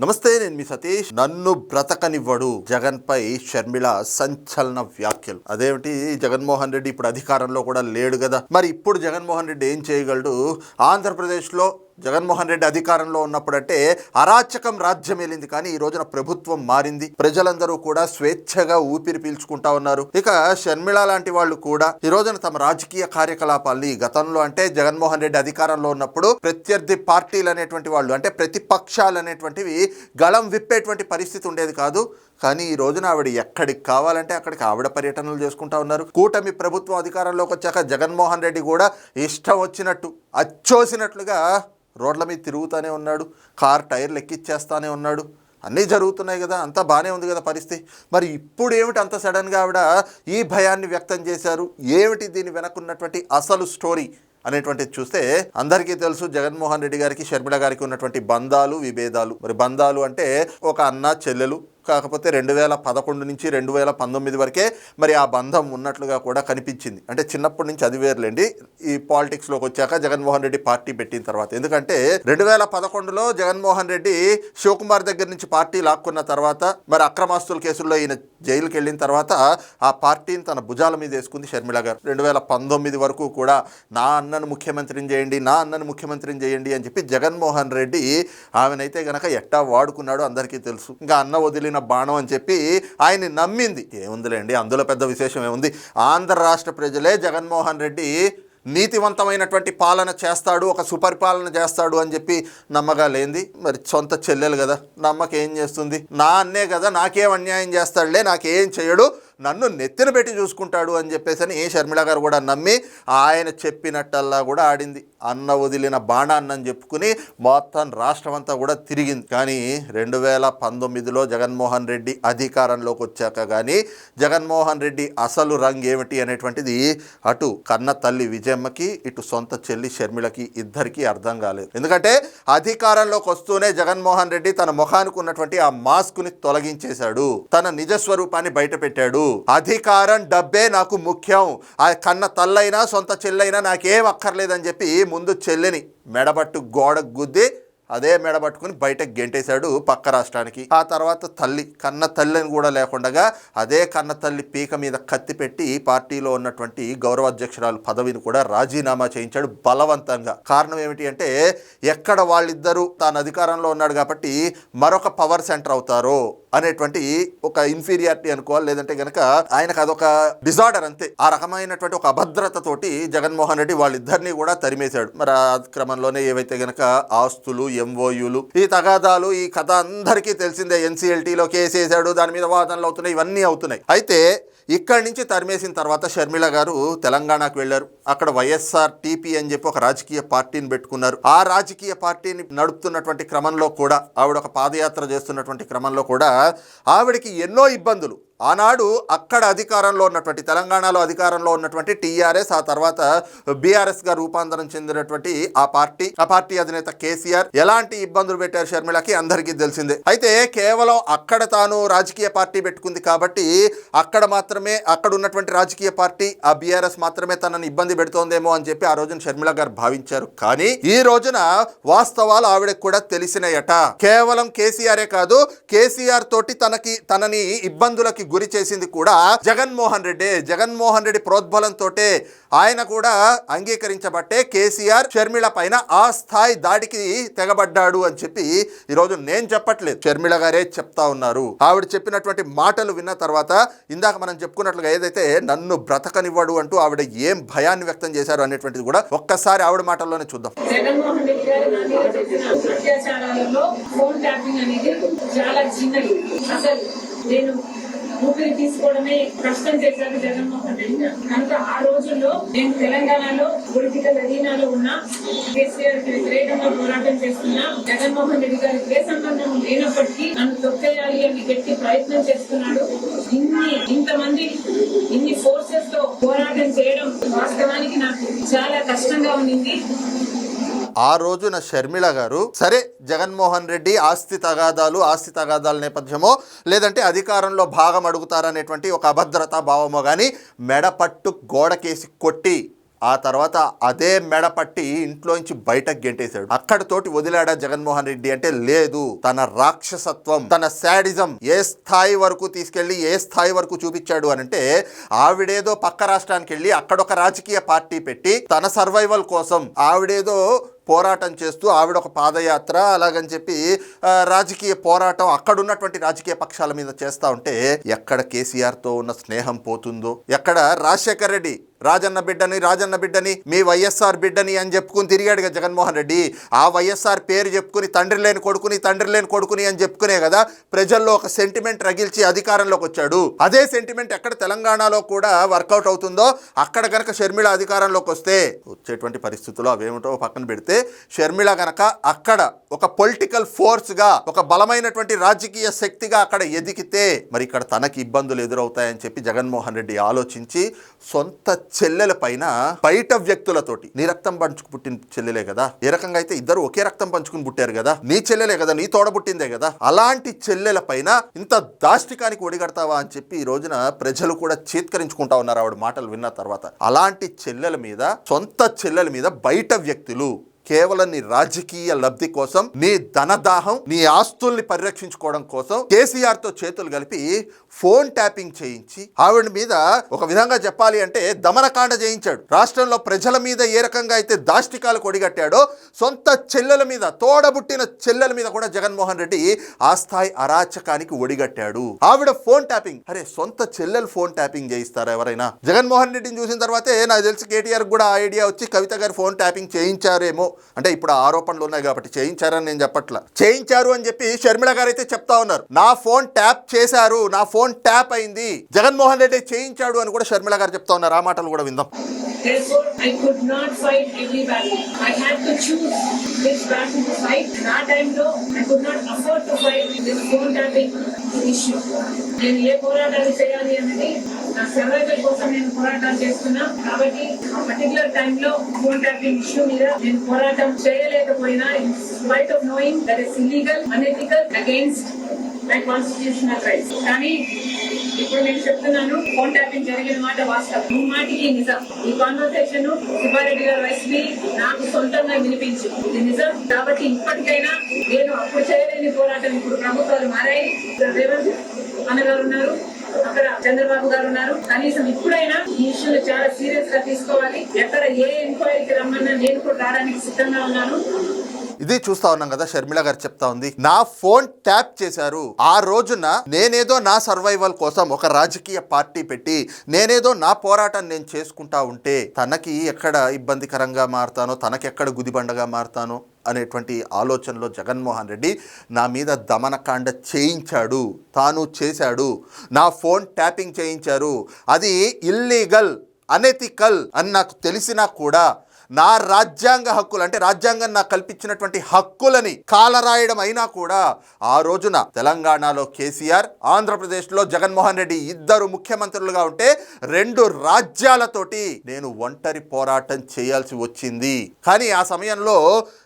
నమస్తే నేను మీ సతీష్. నన్ను బ్రతకనివ్వడు జగన్ పై షర్మిల సంచలన వ్యాఖ్యలు. అదేమిటి? జగన్మోహన్ రెడ్డి ఇప్పుడు అధికారంలో కూడా లేడు కదా. మరి ఇప్పుడు జగన్మోహన్ రెడ్డి ఏం చేయగలడు? ఆంధ్రప్రదేశ్లో జగన్మోహన్ రెడ్డి అధికారంలో ఉన్నప్పుడంటే అరాచకం రాజ్యం వెళ్ళింది కానీ ఈ రోజున ప్రభుత్వం మారింది. ప్రజలందరూ కూడా స్వేచ్ఛగా ఊపిరి పీల్చుకుంటా ఉన్నారు. ఇక షర్మిళ లాంటి వాళ్ళు కూడా ఈ రోజున తమ రాజకీయ కార్యకలాపాల్ని గతంలో అంటే జగన్మోహన్ రెడ్డి అధికారంలో ఉన్నప్పుడు ప్రత్యర్థి పార్టీలు అనేటువంటి వాళ్ళు అంటే ప్రతిపక్షాలు అనేటువంటివి గళం విప్పేటువంటి పరిస్థితి ఉండేది కాదు. కానీ ఈ రోజున ఆవిడ ఎక్కడికి కావాలంటే అక్కడికి ఆవిడ పర్యటనలు చేసుకుంటా ఉన్నారు. కూటమి ప్రభుత్వం అధికారంలోకి వచ్చాక జగన్మోహన్ రెడ్డి కూడా ఇష్టం వచ్చినట్టు అచ్చోసినట్లుగా రోడ్ల మీద తిరుగుతూనే ఉన్నాడు కార్ టైర్లు ఎక్కిచ్చేస్తానే ఉన్నాడు. అన్నీ జరుగుతున్నాయి కదా అంతా బాగానే ఉంది కదా పరిస్థితి. మరి ఇప్పుడు ఏమిటి అంత సడన్గా ఆవిడ ఈ భయాన్ని వ్యక్తం చేశారు? ఏమిటి దీని వెనకున్నటువంటి అసలు స్టోరీ అనేటువంటిది చూస్తే అందరికీ తెలుసు జగన్మోహన్ రెడ్డి గారికి షర్మిల గారికి ఉన్నటువంటి బంధాలు విభేదాలు. మరి బంధాలు అంటే ఒక అన్న చెల్లెలు కాకపోతే రెండు వేల పదకొండు నుంచి రెండు వేల పంతొమ్మిది వరకే మరి ఆ బంధం ఉన్నట్లుగా కూడా కనిపించింది. అంటే చిన్నప్పటి నుంచి అది వేర్లేండి. ఈ పాలిటిక్స్లోకి వచ్చాక జగన్మోహన్ రెడ్డి పార్టీ పెట్టిన తర్వాత. ఎందుకంటే రెండు వేల పదకొండులో జగన్మోహన్ రెడ్డి శివకుమార్ దగ్గర నుంచి పార్టీ లాక్కున్న తర్వాత మరి అక్రమాస్తుల కేసుల్లో ఈయన జైలుకి వెళ్ళిన తర్వాత ఆ పార్టీని తన భుజాల మీద వేసుకుంది షర్మిల గారు. రెండు వేల పంతొమ్మిది వరకు కూడా నా అన్నను ముఖ్యమంత్రిని చేయండి నా అన్నను ముఖ్యమంత్రిని చేయండి అని చెప్పి జగన్మోహన్ రెడ్డి ఆమెనైతే గనక ఎట్టా వాడుకున్నాడో అందరికీ తెలుసు. ఇంకా అన్న వదిలిన బాణం అని చెప్పి ఆయన్ని నమ్మింది. ఏముందిలేండి అందులో పెద్ద విశేషం ఏముంది? ఆంధ్ర రాష్ట్ర ప్రజలే జగన్మోహన్ రెడ్డి నీతివంతమైనటువంటి పాలన చేస్తాడు ఒక సుపరిపాలన చేస్తాడు అని చెప్పి నమ్మగా లేంది మరి సొంత చెల్లెలు కదా నమ్మకేం చేస్తుంది? నా అన్నే కదా నాకేం అన్యాయం చేస్తాడులే నాకేం చేయడు నన్ను నెత్తిన పెట్టి చూసుకుంటాడు అని చెప్పేసి అని ఏ షర్మిళ గారు కూడా నమ్మి ఆయన చెప్పినట్టల్లా కూడా ఆడింది. అన్న వదిలిన బాణాన్నని చెప్పుకుని మొత్తం రాష్ట్రం అంతా కూడా తిరిగింది. కానీ రెండు వేల పంతొమ్మిదిలో జగన్మోహన్ రెడ్డి అధికారంలోకి వచ్చాక కానీ జగన్మోహన్ రెడ్డి అసలు రంగు ఏమిటి అనేటువంటిది అటు కన్న తల్లి విజయమ్మకి ఇటు సొంత చెల్లి షర్మిళకి ఇద్దరికీ అర్థం కాలేదు. ఎందుకంటే అధికారంలోకి వస్తూనే జగన్మోహన్ రెడ్డి తన ముఖానికి ఉన్నటువంటి ఆ మాస్క్ని తొలగించేశాడు. తన నిజస్వరూపాన్ని బయట పెట్టాడు అధికారం డబ్బే నాకు ముఖ్యం. ఆ కన్న తల్లైనా సొంత చెల్లైనా నాకేం అక్కర్లేదని చెప్పి ముందు చెల్లిని మెడబట్టు గోడ గుద్ది అదే మెడబట్టుకుని బయటకు గెంటేశాడు పక్క రాష్ట్రానికి. ఆ తర్వాత తల్లి కన్న తల్లిని కూడా లేకుండా అదే కన్న తల్లి పీక మీద కత్తి పెట్టి పార్టీలో ఉన్నటువంటి గౌరవాధ్యక్షురాలు పదవిని కూడా రాజీనామా చేయించాడు బలవంతంగా. కారణం ఏమిటి అంటే ఎక్కడ వాళ్ళిద్దరూ తాను అధికారంలో ఉన్నాడు కాబట్టి మరొక పవర్ సెంటర్ అవుతారో. అనేటువంటి ఒక ఇన్ఫీరియారిటీ అనుకోవాలి లేదంటే గనక ఆయనకు అదొక డిజార్డర్ అంతే. ఆ రకమైనటువంటి ఒక అభద్రతతోటి జగన్మోహన్ రెడ్డి వాళ్ళిద్దరినీ కూడా తరిమేశాడు. మరి ఆ క్రమంలోనే ఏవైతే గనక ఆస్తులు ఎంఓయులు ఈ తగాదాలు ఈ కథ అందరికీ తెలిసిందే. ఎన్సీఎల్టీలో కేసు వేసాడు దాని మీద వాదనలు అవుతున్నాయి ఇవన్నీ అవుతున్నాయి. అయితే ఇక్కడి నుంచి తరిమేసిన తర్వాత షర్మిల గారు తెలంగాణకు వెళ్ళారు. అక్కడ వైఎస్ఆర్ టీపీ అని చెప్పి ఒక రాజకీయ పార్టీని పెట్టుకున్నారు. ఆ రాజకీయ పార్టీని నడుపుతున్నటువంటి క్రమంలో కూడా ఆవిడ ఒక పాదయాత్ర చేస్తున్నటువంటి క్రమంలో కూడా ఆవిడకి ఎన్నో ఇబ్బందులు. ఆనాడు అక్కడ అధికారంలో ఉన్నటువంటి తెలంగాణలో అధికారంలో ఉన్నటువంటి టీఆర్ఎస్ ఆ తర్వాత బీఆర్ఎస్గా రూపాంతరం చెందినటువంటి ఆ పార్టీ ఆ పార్టీ అధినేత కేసీఆర్ ఎలాంటి ఇబ్బందులు పెట్టారు షర్మిలకి అందరికీ తెలిసిందే. అయితే కేవలం అక్కడ తాను రాజకీయ పార్టీ పెట్టుకుంది కాబట్టి అక్కడ మాత్రమే అక్కడ ఉన్నటువంటి రాజకీయ పార్టీ ఆ బీఆర్ఎస్ మాత్రమే తనని ఇబ్బంది పెడుతోందేమో అని చెప్పి ఆ రోజున షర్మిళ గారు భావించారు. కానీ ఈ రోజున వాస్తవాలు ఆవిడకు కూడా తెలిసినాయట. కేవలం కేసీఆరే కాదు కేసీఆర్ తోటి తనకి తనని ఇబ్బందులకి గురి చేసింది కూడా జగన్మోహన్ రెడ్డి. జగన్మోహన్ రెడ్డి ప్రోద్బలంతో ఆయన కూడా అంగీకరించబట్టే కేసీఆర్ షర్మిల పైన ఆ స్థాయి దాడికి తెగబడ్డాడు అని చెప్పి ఈరోజు నేను చెప్పట్లేదు. షర్మిళ గారే చెప్తా ఉన్నారు. ఆవిడ చెప్పినటువంటి మాటలు విన్న తర్వాత ఇందాక మనం చెప్పుకున్నట్లుగా ఏదైతే నన్ను బ్రతకనివ్వడు అంటూ ఆవిడ ఏం భయాన్ని వ్యక్తం చేశారు అనేటువంటిది కూడా ఒక్కసారి ఆవిడ మాటల్లోనే చూద్దాం. నేను ఊపిరి తీసుకోవడమే కష్టం చేశారు జగన్మోహన్ రెడ్డి. కనుక ఆ రోజుల్లో నేను తెలంగాణలో పొలిటికల్ అధీనాలో ఉన్న కేసీఆర్కి వ్యతిరేకంగా పోరాటం చేస్తున్న జగన్మోహన్ రెడ్డి గారికి ఏ సంబంధం లేనప్పటికీ నన్ను తొక్కేయాలి అని గట్టి ప్రయత్నం చేస్తున్నాడు. ఇన్ని ఇంతమంది ఇన్ని ఫోర్సెస్తో పోరాటం చేయడం వాస్తవానికి నాకు చాలా కష్టంగా ఉన్నింది. ఆ రోజున షర్మిళ గారు సరే జగన్మోహన్ రెడ్డి ఆస్తి తగాదాలు ఆస్తి తగాదాల నేపథ్యమో లేదంటే అధికారంలో భాగం అడుగుతారనేటువంటి ఒక అభద్రతా భావమో కానీ మెడపట్టు గోడకేసి కొట్టి ఆ తర్వాత అదే మెడ పట్టి ఇంట్లోంచి బయటకు గెంటేశాడు. అక్కడతోటి వదిలాడా జగన్మోహన్ రెడ్డి అంటే లేదు. తన రాక్షసత్వం తన శాడిజం ఏ స్థాయి వరకు తీసుకెళ్ళి ఏ స్థాయి వరకు చూపించాడు అని అంటే ఆవిడేదో పక్క రాష్ట్రానికి వెళ్ళి అక్కడ ఒక రాజకీయ పార్టీ పెట్టి తన సర్వైవల్ కోసం ఆవిడేదో పోరాటం చేస్తూ ఆవిడ ఒక పాదయాత్ర. అలాగని చెప్పి రాజకీయ పోరాటం అక్కడ ఉన్నటువంటి రాజకీయ పక్షాల మీద చేస్తా ఉంటే ఎక్కడ కేసీఆర్తో ఉన్న స్నేహం పోతుందో? ఎక్కడ రాజశేఖర్ రెడ్డి రాజన్న బిడ్డని రాజన్న బిడ్డని మీ వైఎస్ఆర్ బిడ్డని అని చెప్పుకుని తిరిగాడుగా జగన్మోహన్ రెడ్డి. ఆ వైఎస్ఆర్ పేరు చెప్పుకుని తండ్రి లేని కొడుకుని తండ్రి లేని కొడుకుని అని చెప్పుకునే కదా ప్రజల్లో ఒక సెంటిమెంట్ రగిల్చి అధికారంలోకి వచ్చాడు. అదే సెంటిమెంట్ ఎక్కడ తెలంగాణలో కూడా వర్కౌట్ అవుతుందో అక్కడ కనుక షర్మిళ అధికారంలోకి వస్తే వచ్చేటువంటి పరిస్థితుల్లో అవేమిటో పక్కన పెడితే షర్మిళ గనక అక్కడ ఒక పొలిటికల్ ఫోర్స్గా ఒక బలమైనటువంటి రాజకీయ శక్తిగా అక్కడ ఎదిగితే మరి ఇక్కడ తనకి ఇబ్బందులు ఎదురవుతాయని చెప్పి జగన్మోహన్ రెడ్డి ఆలోచించి సొంత చెల్లెల పైన బయట వ్యక్తులతోటి నీ రక్తం పంచుకు పుట్టిన చెల్లెలే కదా ఏ రకంగా అయితే ఇద్దరు ఒకే రక్తం పంచుకుని పుట్టారు కదా నీ చెల్లెలే కదా నీ తోడబుట్టిందే కదా అలాంటి చెల్లెల పైన ఇంత దాష్టికానికి ఒడిగడతావా అని చెప్పి ఈ రోజున ప్రజలు కూడా చీత్కరించుకుంటా ఉన్నారు ఆవిడ మాటలు విన్న తర్వాత. అలాంటి చెల్లెల మీద సొంత చెల్లెల మీద బయట వ్యక్తులు కేవలం నీ రాజకీయ లబ్ధి కోసం నీ ధనదాహం నీ ఆస్తుల్ని పరిరక్షించుకోవడం కోసం కేసీఆర్తో చేతులు కలిపి ఫోన్ ట్యాపింగ్ చేయించి ఆవిడ మీద ఒక విధంగా చెప్పాలి అంటే దమనకాండ చేయించాడు. రాష్ట్రంలో ప్రజల మీద ఏ రకంగా అయితే దాష్టికాలు కొడిగట్టాడో సొంత చెల్లెల మీద తోడబుట్టిన చెల్లెల మీద కూడా జగన్మోహన్ రెడ్డి ఆ స్థాయి అరాచకానికి ఒడిగట్టాడు. ఆవిడ ఫోన్ ట్యాపింగ్. అరే సొంత చెల్లెలు ఫోన్ ట్యాపింగ్ చేయిస్తారా ఎవరైనా? జగన్మోహన్ రెడ్డిని చూసిన తర్వాతే నాకు తెలిసి కేటీఆర్ కూడా ఆ ఐడియా వచ్చి కవిత గారు ఫోన్ ట్యాపింగ్ చేయించారేమో. అంటే ఇప్పుడు ఆ ఆరోపణలు ఉన్నాయి కాబట్టి చేయించారని నేను చెప్పట్లా. చేయించారు అని చెప్పి షర్మిళ గారు అయితే చెప్తా ఉన్నారు. నా ఫోన్ ట్యాప్ చేశారు నా ఫోన్ ట్యాప్ అయింది జగన్మోహన్ రెడ్డి చేయించాడు అని కూడా షర్మిళ గారు చెప్తా ఉన్నారు. ఆ మాటలు కూడా విందాం. Therefore, I could not fight every battle. I had to choose which battle to fight. That time though, I could not afford to fight this phone tapping issue. నేను ఏ పోరాటాలు చేయాలి అనేది నా సర్వైవల్ కోసం నేను పోరాటాలు చేస్తున్నా కాబట్టి ఆ పర్టికులర్ టైంలో ఫోన్ ట్యాపింగ్ ఇష్యూ మీద నేను పోరాటం చేయలేకపోయినా in spite of knowing that is illegal unethical against my constitutional rights కానీ ఇప్పుడు నేను చెప్తున్నాను ఫోన్ ట్యాపింగ్ జరిగిన మాట వాస్తవం. ఈ మాటికి నిజం. ఈ కాన్వర్సేషన్ సుబ్బారెడ్డి గారు వైస్ని నాకు సొంతంగా వినిపించి. ఇది నిజం. కాబట్టి ఇప్పటికైనా నేను అప్పుడు చేయలేని పోరాటం ఇప్పుడు ప్రభుత్వాలు మారాయి. రేవంత్ అన్నగారు ఉన్నారు అక్కడ చంద్రబాబు గారు ఉన్నారు. కనీసం ఇప్పుడైనా ఈ ఇష్యూని చాలా సీరియస్గా తీసుకోవాలి. ఎక్కడ ఏ ఎంక్వైరీకి రమ్మన్నా నేను కూడా రావడానికి సిద్ధంగా ఉన్నాను. ఇది చూస్తా ఉన్నాం కదా షర్మిల గారు చెప్తా ఉంది. నా ఫోన్ ట్యాప్ చేశారు. ఆ రోజున నేనేదో నా సర్వైవల్ కోసం ఒక రాజకీయ పార్టీ పెట్టి నేనేదో నా పోరాటం నేను చేసుకుంటా ఉంటే తనకి ఎక్కడ ఇబ్బందికరంగా మారుతానో తనకెక్కడ గుదిబండగా మారుతానో అనేటువంటి ఆలోచనలో జగన్మోహన్ రెడ్డి నా మీద దమనకాండ చేయించాడు తాను చేశాడు. నా ఫోన్ ట్యాపింగ్ చేయించారు. అది ఇల్లీగల్ అనెథికల్ అని నాకు తెలిసినా కూడా నా రాజ్యాంగ హక్కులు అంటే రాజ్యాంగం నాకు కల్పించినటువంటి హక్కులని కాలరాయడం అయినా కూడా ఆ రోజున తెలంగాణలో కేసీఆర్ ఆంధ్రప్రదేశ్లో జగన్మోహన్ రెడ్డి ఇద్దరు ముఖ్యమంత్రులుగా ఉంటే రెండు రాజ్యాలతోటి నేను ఒంటరి పోరాటం చేయాల్సి వచ్చింది. కానీ ఆ సమయంలో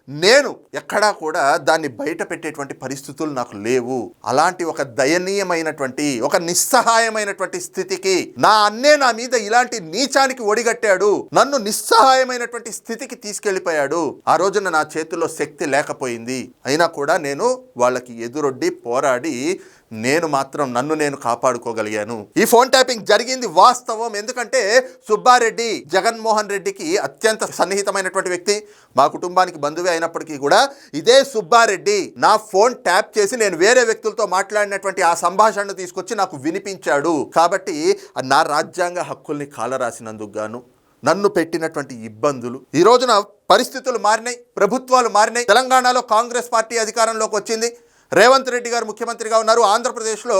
నేను ఎక్కడా కూడా దాన్ని బయట పెట్టేటువంటి పరిస్థితులు నాకు లేవు. అలాంటి ఒక దయనీయమైనటువంటి ఒక నిస్సహాయమైనటువంటి స్థితికి నా అన్నే నా మీద ఇలాంటి నీచానికి ఒడిగట్టాడు. నన్ను నిస్సహాయమైనటువంటి స్థితికి తీసుకెళ్ళిపోయాడు ఆ రోజున నా చేతిలో శక్తి లేకపోయింది. అయినా కూడా నేను వాళ్ళకి ఎదురొడ్డి పోరాడి నేను మాత్రం నన్ను నేను కాపాడుకోగలిగాను. ఈ ఫోన్ ట్యాపింగ్ జరిగింది వాస్తవం. ఎందుకంటే సుబ్బారెడ్డి జగన్మోహన్ రెడ్డికి అత్యంత సన్నిహితమైనటువంటి వ్యక్తి. మా కుటుంబానికి బంధువే అయినప్పటికీ కూడా ఇదే సుబ్బారెడ్డి. నా ఫోన్ ట్యాప్ చేసి నేను వేరే వ్యక్తులతో మాట్లాడినటువంటి ఆ సంభాషణను తీసుకొచ్చి నాకు వినిపించాడు. కాబట్టి నా రాజ్యాంగ హక్కుల్ని కాలరాసినందుకు గాను నన్ను పెట్టినటువంటి ఇబ్బందులు. ఈ రోజున పరిస్థితులు మారినాయి ప్రభుత్వాలు మారినాయి. తెలంగాణలో కాంగ్రెస్ పార్టీ అధికారంలోకి వచ్చింది. రేవంత్ రెడ్డి గారు ముఖ్యమంత్రిగా ఉన్నారు. ఆంధ్రప్రదేశ్లో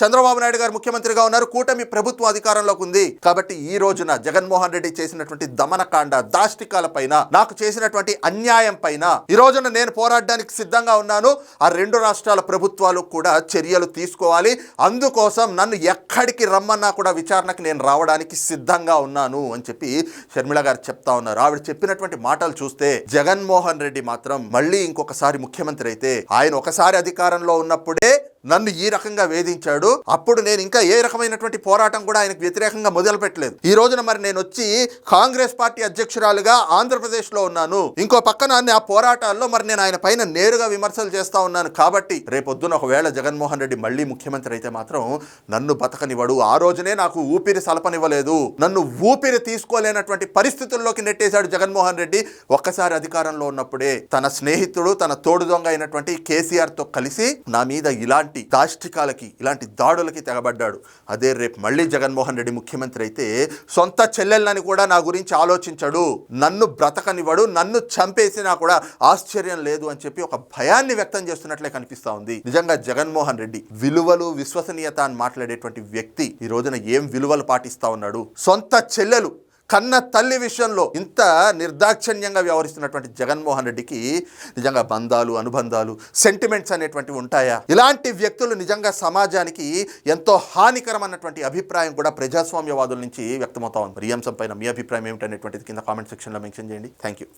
చంద్రబాబు నాయుడు గారు ముఖ్యమంత్రిగా ఉన్నారు. కూటమి ప్రభుత్వం అధికారంలోకి ఉంది. కాబట్టి ఈ రోజున జగన్మోహన్ రెడ్డి చేసినటువంటి దమనకాండ దాష్టికాల పైన నాకు చేసినటువంటి అన్యాయం పైన ఈ రోజున నేను పోరాడడానికి సిద్ధంగా ఉన్నాను. ఆ రెండు రాష్ట్రాల ప్రభుత్వాలు కూడా చర్యలు తీసుకోవాలి. అందుకోసం నన్ను ఎక్కడికి రమ్మన్నా కూడా విచారణకి నేను రావడానికి సిద్ధంగా ఉన్నాను అని చెప్పి షర్మిల గారు చెప్తా ఉన్నారు. ఆవిడ చెప్పినటువంటి మాటలు చూస్తే జగన్మోహన్ రెడ్డి మాత్రం మళ్ళీ ఇంకొకసారి ముఖ్యమంత్రి అయితే ఆయన ఒకసారి అధికారంలో ఉన్నప్పుడే నన్ను ఈ రకంగా వేధించాడు. అప్పుడు నేను ఇంకా ఏ రకమైనటువంటి పోరాటం కూడా ఆయనకు వ్యతిరేకంగా మొదలుపెట్టలేదు. ఈ రోజున మరి నేను వచ్చి కాంగ్రెస్ పార్టీ అధ్యక్షురాలుగా ఆంధ్రప్రదేశ్లో ఉన్నాను. ఇంకో పక్కన ఆ పోరాటాల్లో మరి నేను ఆయన పైన నేరుగా విమర్శలు చేస్తా ఉన్నాను. కాబట్టి రేపొద్దున ఒకవేళ జగన్మోహన్ రెడ్డి మళ్ళీ ముఖ్యమంత్రి అయితే మాత్రం నన్ను బతకనివ్వడు. ఆ రోజునే నాకు ఊపిరి సలపనివ్వలేదు. నన్ను ఊపిరి తీసుకోలేనటువంటి పరిస్థితుల్లోకి నెట్టేశాడు జగన్మోహన్ రెడ్డి ఒక్కసారి అధికారంలో ఉన్నప్పుడే. తన స్నేహితుడు తన తోడు దొంగ అయినటువంటి కేసీఆర్తో కలిసి నా మీద ఇలాంటి దాష్టికాలకి ఇలాంటి దాడులకి తెగబడ్డాడు. అదే రేపు మళ్ళీ జగన్మోహన్ రెడ్డి ముఖ్యమంత్రి అయితే సొంత చెల్లెళ్ళని కూడా నా గురించి ఆలోచించడు. నన్ను బ్రతకనివ్వడు నన్ను చంపేసినా కూడా ఆశ్చర్యం లేదు అని చెప్పి ఒక భయాన్ని వ్యక్తం చేస్తున్నట్లే కనిపిస్తా ఉంది. నిజంగా జగన్మోహన్ రెడ్డి విలువలు విశ్వసనీయత అని మాట్లాడేటువంటి వ్యక్తి ఈ రోజున ఏం విలువలు పాటిస్తా ఉన్నాడు? సొంత చెల్లెలు కన్న తల్లి విషయంలో ఇంత నిర్దాక్షిణ్యంగా వ్యవహరిస్తున్నటువంటి జగన్మోహన్ రెడ్డికి నిజంగా బంధాలు అనుబంధాలు సెంటిమెంట్స్ అనేటువంటివి ఉంటాయా? ఇలాంటి వ్యక్తులు నిజంగా సమాజానికి ఎంతో హానికరం అన్నటువంటి అభిప్రాయం కూడా ప్రజాస్వామ్యవాదుల నుంచి వ్యక్తమవుతా ఉంది. మరి ఈ అంశం పైన మీ అభిప్రాయం ఏమిటనేటువంటిది కింద కామెంట్ సెక్షన్లో మెన్షన్ చేయండి. Thank you